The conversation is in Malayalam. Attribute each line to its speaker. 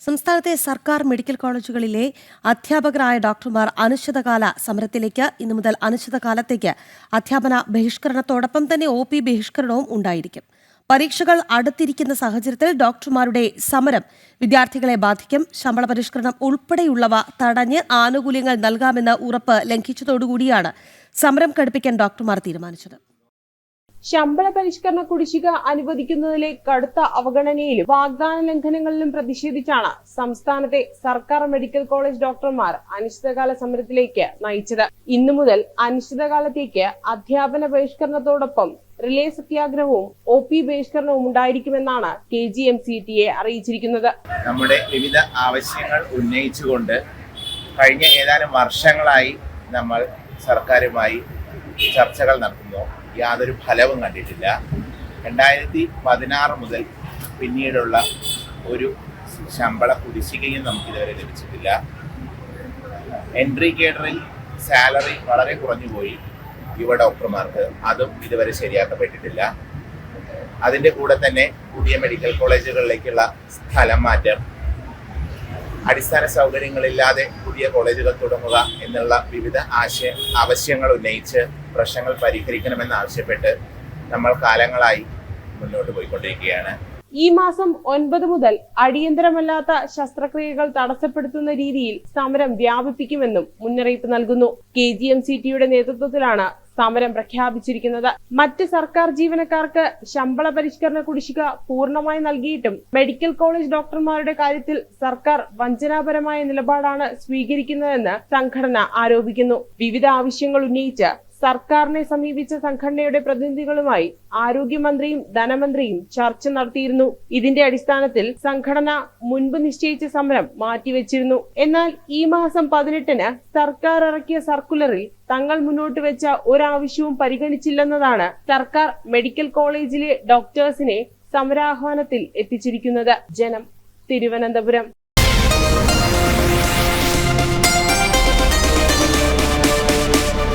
Speaker 1: സംസ്ഥാനത്തെ സർക്കാർ മെഡിക്കൽ കോളേജുകളിലെ അധ്യാപകരായ ഡോക്ടർമാർ അനിശ്ചിതകാല സമരത്തിലേക്ക് ഇന്നു മുതൽ അനിശ്ചിതകാലത്തേക്ക് അധ്യാപന ബഹിഷ്കരണത്തോടൊപ്പം തന്നെ ഒ പി ബഹിഷ്കരണവും ഉണ്ടായിരിക്കും. പരീക്ഷകൾ അടുത്തിരിക്കുന്ന സാഹചര്യത്തിൽ ഡോക്ടർമാരുടെ സമരം വിദ്യാർത്ഥികളെ ബാധിക്കും. ശമ്പള പരിഷ്കരണം ഉൾപ്പെടെയുള്ളവ തടഞ്ഞ് ആനുകൂല്യങ്ങൾ നൽകാമെന്ന ഉറപ്പ് ലംഘിച്ചതോടുകൂടിയാണ് സമരം കടുപ്പിക്കാൻ ഡോക്ടർമാർ തീരുമാനിച്ചത്.
Speaker 2: ശമ്പള പരിഷ്കരണ കുടിശ്ശിക അനുവദിക്കുന്നതിലെ കടുത്ത അവഗണനയിലും വാഗ്ദാന ലംഘനങ്ങളിലും പ്രതിഷേധിച്ചാണ് സംസ്ഥാനത്തെ സർക്കാർ മെഡിക്കൽ കോളേജ് ഡോക്ടർമാർ അനിശ്ചിതകാല സമരത്തിലേക്ക് നയിച്ചത്. ഇന്നു മുതൽ അനിശ്ചിതകാലത്തേക്ക് അധ്യാപന ബഹിഷ്കരണത്തോടൊപ്പം റിലേ സത്യാഗ്രഹവും ഒ പി ബഹിഷ്കരണവും ഉണ്ടായിരിക്കുമെന്നാണ് K G M C T A അറിയിച്ചിരിക്കുന്നത്.
Speaker 3: നമ്മുടെ വിവിധ ആവശ്യങ്ങൾ ഉന്നയിച്ചുകൊണ്ട് കഴിഞ്ഞ ഏതാനും വർഷങ്ങളായി നമ്മൾ സർക്കാരുമായി ചർച്ചകൾ നടത്തുന്നു യാതൊരു ഫലവും കണ്ടിട്ടില്ല. രണ്ടായിരത്തി പതിനാറ് മുതൽ പിന്നീടുള്ള ഒരു ശമ്പള കുടിശ്ശികയും നമുക്കിതുവരെ ലഭിച്ചിട്ടില്ല. എൻട്രി കേഡറിൽ സാലറി വളരെ കുറഞ്ഞു പോയി യുവ ഡോക്ടർമാർക്ക്. അതും ഇതുവരെ ശരിയാക്കപ്പെട്ടിട്ടില്ല. അതിന്റെ കൂടെ തന്നെ പുതിയ മെഡിക്കൽ കോളേജുകളിലേക്കുള്ള സ്ഥലം മാറ്റം അടിസ്ഥാന സൗകര്യങ്ങളില്ലാതെ പുതിയ കോളേജുകൾ തുടങ്ങുക എന്നുള്ള വിവിധ ആശയ ആവശ്യങ്ങൾ ഉന്നയിച്ച് പ്രശ്നങ്ങൾ പരിഹരിക്കണമെന്ന് ആവശ്യപ്പെട്ട് നമ്മൾ കാലങ്ങളായി മുന്നോട്ട് പോയിക്കൊണ്ടിരിക്കുകയാണ്.
Speaker 2: ഈ മാസം ഒൻപത് മുതൽ അടിയന്തരമല്ലാത്ത ശസ്ത്രക്രിയകൾ തടസ്സപ്പെടുത്തുന്ന രീതിയിൽ സമരം വ്യാപിപ്പിക്കുമെന്നും മുന്നറിയിപ്പ് നൽകുന്നു. കെ ജി എം സി ടിയുടെ നേതൃത്വത്തിലാണ് സമരം പ്രഖ്യാപിച്ചിരിക്കുന്നത്. മറ്റ് സർക്കാർ ജീവനക്കാർക്ക് ശമ്പള പരിഷ്കരണ കുടിശ്ശിക പൂർണമായി നൽകിയിട്ടും മെഡിക്കൽ കോളേജ് ഡോക്ടർമാരുടെ കാര്യത്തിൽ സർക്കാർ വഞ്ചനാപരമായ നിലപാടാണ് സ്വീകരിക്കുന്നതെന്ന് സംഘടന ആരോപിക്കുന്നു. വിവിധ ആവശ്യങ്ങൾ ഉന്നയിച്ച് സർക്കാരിനെ സമീപിച്ച സംഘടനയുടെ പ്രതിനിധികളുമായി ആരോഗ്യമന്ത്രിയും ധനമന്ത്രിയും ചർച്ച നടത്തിയിരുന്നു. ഇതിന്റെ അടിസ്ഥാനത്തിൽ സംഘടന മുൻപ് നിശ്ചയിച്ച സമരം മാറ്റിവെച്ചിരുന്നു. എന്നാൽ ഈ മാസം പതിനെട്ടിന് സർക്കാർ ഇറക്കിയ സർക്കുലറിൽ തങ്ങൾ മുന്നോട്ട് വെച്ച ഒരാവശ്യവും പരിഗണിച്ചില്ലെന്നതാണ് സർക്കാർ മെഡിക്കൽ കോളേജിലെ ഡോക്ടേഴ്സിനെ സമരാഹ്വാനത്തിൽ എത്തിച്ചിരിക്കുന്നത്. ജനം തിരുവനന്തപുരം.